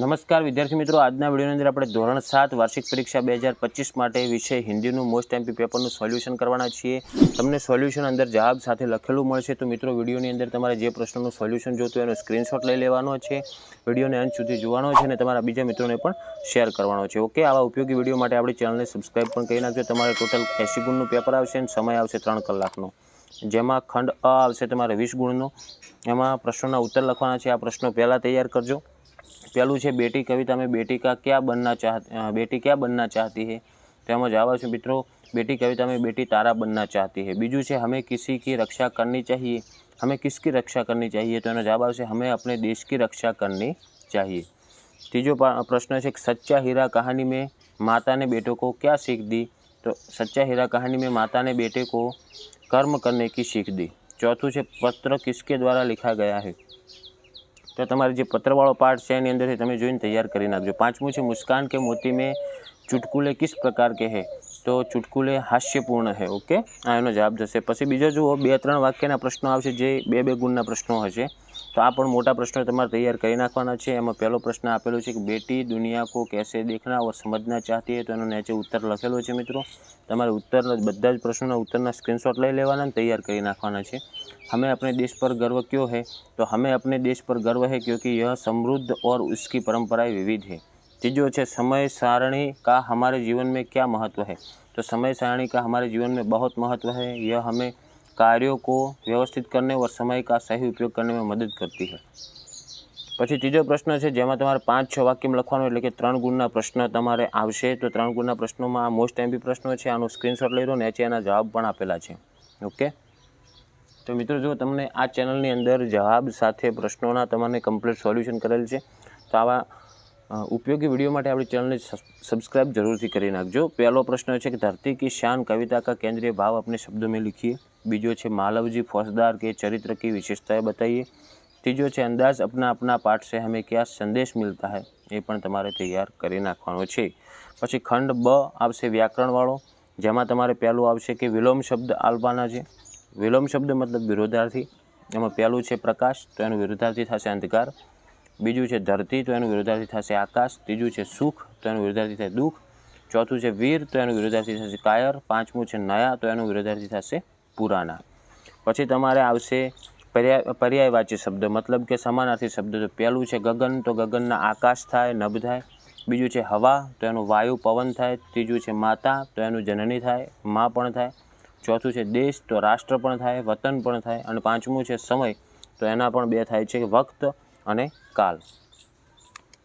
નમસ્કાર વિદ્યાર્થી મિત્રો, આજના વિડીયોની અંદર આપણે ધોરણ સાત વાર્ષિક પરીક્ષા બે હજાર પચીસ માટે વિષય હિન્દીનું મોસ્ટ એમપી પેપરનું સોલ્યુશન કરવાના છીએ. તમને સોલ્યુશન અંદર જવાબ સાથે લખેલું મળશે, તો મિત્રો વિડીયોની અંદર તમારે જે પ્રશ્નનું સોલ્યુશન જોતું એનો સ્ક્રીનશોટ લઈ લેવાનો છે. વિડીયોને અંત સુધી જોવાનો છે અને તમારા બીજા મિત્રોને પણ શેર કરવાનો છે. ઓકે આવા ઉપયોગી વીડિયો માટે આપણી ચેનલને સબસ્ક્રાઈબ પણ કરી નાખજો. તમારે ટોટલ એંસી ગુણનું પેપર આવશે અને સમય આવશે ત્રણ કલાકનો. જેમાં ખંડ અ આવશે તમારે વીસ ગુણનો. એમાં પ્રશ્નોના ઉત્તર લખવાના છે. આ પ્રશ્નો પહેલાં તૈયાર કરજો. પહેલું છે બેટી કવિતા में बेटी का क्या बनना चाह बेटी क्या बनना चाहती है તેમાં જવાબ આવશે મિત્રો बेटी कविता में बेटी तारा बनना चाहती है બીજું છે हमें किसी की रक्षा करनी चाहिए हमें किसकी रक्षा करनी चाहिए तो એનો જવાબ આવશે हमें अपने देश की रक्षा करनी चाहिए तीजो पा- प्रश्न है कि सच्चा हीरा कहानी में माता ने बेटों को क्या सीख दी तो सच्चा हीरा कहानी में माता ने बेटे को कर्म करने की सीख दी चौथું છે પત્ર કિસકે દ્વારા लिखा गया है તો તમારે જે પત્રવાળો પાર્ટ છે, એની અંદરથી તમે જોઈને તૈયાર કરી નાખજો. પાંચમું છે, મુસ્કાન કે મોતી મેં ચુટકુલે કિસ પ્રકાર કે હે? તો ચુટકુલે હાસ્યપૂર્ણ હે ઓકે આ એનો જવાબ થશે પછી બીજો જુઓ બે ત્રણ વાક્યના પ્રશ્નો આવશે જે બે બે ગુણના પ્રશ્નો હશે તો આ પણ મોટા પ્રશ્નો તમારે તૈયાર કરી નાખવાના છે એમાં પહેલો પ્રશ્ન આપેલો છે કે બેટી દુનિયા કો कैसे देखना और समझना चाहती है તો એનો નીચે ઉત્તર લખેલો છે મિત્રો તમારે ઉત્તર બધા જ પ્રશ્નોના ઉત્તરના સ્ક્રીનશોટ લઈ લેવાના અને તૈયાર કરી નાખવાના છે हमें अपने देश पर गर्व क्यों है तो हमें अपने देश पर गर्व है क्योंकि यह समृद्ध और उसकी परंपराएं विविध है तीजो है समय सारणी का हमारे जीवन में क्या महत्व है तो समय सारणी का हमारे जीवन में बहुत महत्व है यह हमें कार्यों को व्यवस्थित करने और समय का सही उपयोग करने में मदद करती है પછી ત્રીજો પ્રશ્ન છે જેમાં તમારે પાંચ છ વાક્યમાં લખવાનું એટલે કે ત્રણ ગુણના પ્રશ્ન તમારે આવશે તો ત્રણ ગુણના પ્રશ્નોમાં આ મોસ્ટ એમપી પ્રશ્નો છે આનો સ્ક્રીનશોટ લઈ લો ને એના જવાબ પણ આપેલા છે ઓકે તો મિત્રો જો તમને આ ચેનલની અંદર જવાબ સાથે પ્રશ્નોના તમને કમ્પ્લીટ સોલ્યુશન કરેલ છે તો આવા અ, ઉપયોગી વીડિયો માટે આપણી ચેનલને સબસ્ક્રાઇબ જરૂરથી કરી નાખજો. પહેલો પ્રશ્ન છે કે ધરતી કી શાન કવિતા કા કેન્દ્રીય ભાવ આપણે શબ્દો મેં લીખીએ? બીજો છે, માલવજી ફોજદાર કે ચરિત્ર કી વિશેષતાએ બતાવીએ ત્રીજો છે, અંદાજ અપના અપના પાઠ સે હમે ક્યાં સંદેશ મિલતા હૈ? એ પણ તમારે તૈયાર કરી નાખવાનો છે. પછી ખંડ બ આવશે વ્યાકરણવાળો, જેમાં તમારે પહેલું આવશે કે વિલોમ શબ્દ આલવાના છે. વિલોમ શબ્દ મતલબ વિરોધાર્થી. એમાં પહેલું છે પ્રકાશ, તો એનું વિરોધાર્થી થશે અંધકાર. બીજું છે ધરતી, તો એનું વિરોધાર્થી થશે આકાશ. ત્રીજું છે સુખ, તો એનું વિરોધાર્થી થશે દુઃખ. ચોથું છે વીર, તો એનું વિરોધાર્થી થશે કાયર. પાંચમું છે નયા, તો એનું વિરોધાર્થી થશે પુરાના. પછી તમારે આવશે પર્યાય પર્યાયવાચી શબ્દ. મતલબ કે સમાનાર્થી શબ્દ. તો પહેલું છે ગગન, તો ગગનના આકાશ થાય, નભ થાય. બીજું છે હવા, તો એનું વાયુ પવન થાય. ત્રીજું છે માતા, તો એનું જનની થાય, મા પણ થાય. ચોથું છે દેશ, તો રાષ્ટ્ર પણ થાય, વતન પણ થાય. અને પાંચમું છે સમય, તો એના પણ બે થાય છે. વક્ત અને કાલ.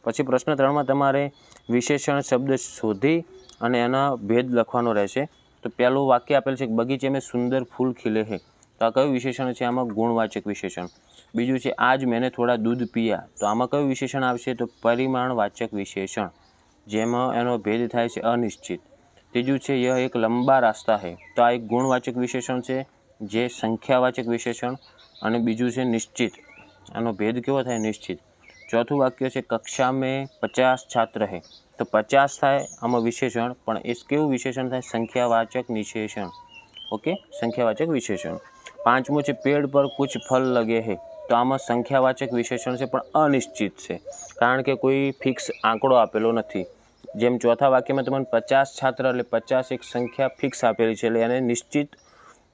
પછી પ્રશ્ન ત્રણમાં તમારે વિશેષણ શબ્દ શોધી અને એના ભેદ લખવાનો રહેશે. તો પહેલું વાક્ય આપેલ છે બગીચે મેં સુંદર ફૂલ ખીલે હે. તો આ કયું વિશેષણ છે? આમાં ગુણવાચક વિશેષણ. બીજું છે, આજ મેને થોડા દૂધ પીયા. તો આમાં કયું વિશેષણ આવશે? તો પરિમાણવાચક વિશેષણ, જેમાં એનો ભેદ થાય છે અનિશ્ચિત. ત્રીજું છે, યહ એક લંબા રાસ્તા હે. તો આ એક ગુણવાચક વિશેષણ છે, જે સંખ્યાવાચક વિશેષણ. અને બીજું છે, નિશ્ચિત. આનો ભેદ કેવો થાય નિશ્ચિત? ચોથું વાક્ય છે કક્ષા મેં પચાસ છાત્ર હે. તો પચાસ થાય આમાં વિશેષણ, પણ એ કેવું વિશેષણ થાય? સંખ્યાવાચક નિશેષણ. ઓકે? સંખ્યાવાચક વિશેષણ. પાંચમું છે, પેડ પર કુછ ફલ લગે હે. તો આમાં સંખ્યાવાચક વિશેષણ છે, પણ અનિશ્ચિત છે. કારણ કે કોઈ ફિક્સ આંકડો આપેલો નથી. જેમ ચોથા વાક્યમાં તમને પચાસ છાત્ર એટલે પચાસ એક સંખ્યા ફિક્સ આપેલી છે, એટલે એને નિશ્ચિત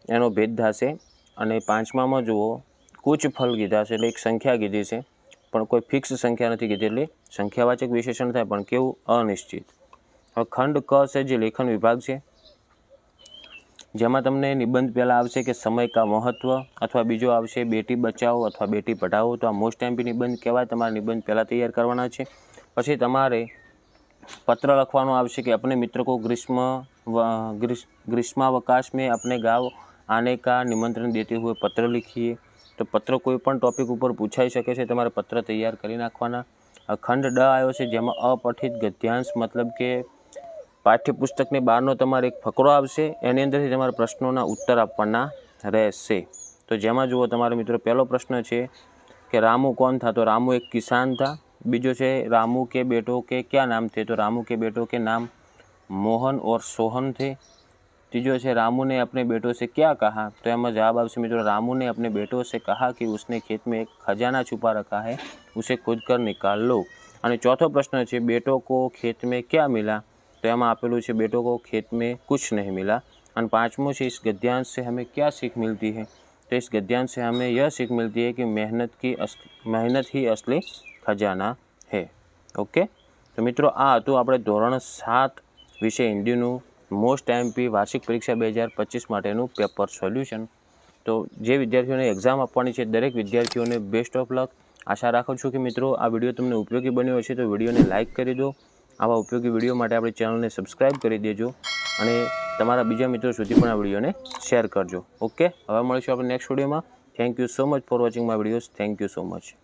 એનો ભેદ થશે. અને પાંચમામાં જુઓ કુચ ફલ કીધા છે એટલે એક સંખ્યા કીધી છે, પણ કોઈ ફિક્સ સંખ્યા નથી કીધી એટલે સંખ્યાવાચક વિશેષણ થાય, પણ કેવું અનિશ્ચિત. હવે ખંડ ક છે જે લેખન વિભાગ છે, જેમાં તમને નિબંધ પહેલાં આવશે કે સમય કા મહત્વ અથવા બીજો આવશે બેટી બચાવો અથવા બેટી પઢાવો. તો આ મોસ્ટ એમ્પી નિબંધ કહેવાય, તમારે નિબંધ પહેલાં તૈયાર કરવાના છે. પછી તમારે પત્ર લખવાનો આવશે કે આપણે મિત્ર કો ગ્રીષ્મ ગ્રીષ્માવકાશ મેં આપણે ગાવ આને કા નિમંત્રણ દેતે હુએ પત્ર લખીએ. તો પત્ર કોઈ પણ ટૉપિક ઉપર પૂછાઈ શકે છે, તમારે પત્ર તૈયાર કરી નાખવાના. અખંડ ડ આવ્યો છે, જેમાં અપઠિત ગદ્યાંશ, મતલબ કે પાઠ્યપુસ્તકની બહારનો તમારે એક ફકરો આવશે, એની અંદરથી તમારે પ્રશ્નોના ઉત્તર આપવાના રહેશે. તો જેમાં જુઓ, તમારો મિત્રો, પહેલો પ્રશ્ન છે કે રામુ કોણ થા? તો રામુ એક કિસાન થા. બીજો છે, રામુ કે બેટો કે ક્યાં નામ થે તો રામુ કે બેટો કે નામ મોહન ઓર સોહન થે. तीजो છે रामू ने अपने बेटों से क्या कहा तो એમાં જવાબ આવશે મિત્રો रामू ने अपने बेटों से कहा कि उसने खेत में एक खजाना छुपा रखा है उसे खोद कर निकाल लो અને ચોથો પ્રશ્ન છે બેટો કો ખેત में क्या मिला તો એમાં આપેલું છે બેટો કો ખેત में कुछ नहीं मिला અને પાંચમો છે इस गद्यांश से हमें क्या सीख मिलती है तो इस गद्यांश से हमें यह सीख मिलती है कि मेहनत की अस मेहनत ही असली खजाना है ઓકે તો મિત્રો આ હતું આપણે ધોરણ સાત વિષય હિન્દીનું મોસ્ટ એમપી વાર્ષિક પરીક્ષા બે હજાર પચીસ માટેનું પેપર સોલ્યુશન. તો જે વિદ્યાર્થીઓને એક્ઝામ આપવાની છે, દરેક વિદ્યાર્થીઓને બેસ્ટ ઓફ લક આશા રાખું છું કે મિત્રો, આ વીડિયો તમને ઉપયોગી બન્યો હશે તો વિડીયોને લાઇક કરી દો. આવા ઉપયોગી વીડિયો માટે આપણી ચેનલને સબસ્ક્રાઈબ કરી દેજો અને તમારા બીજા મિત્રો સુધી પણ આ વિડીયોને શેર કરજો. ઓકે હવે મળીશું આપણે નેક્સ્ટ વિડીયોમાં. Thank you so much for watching my videos thank you so much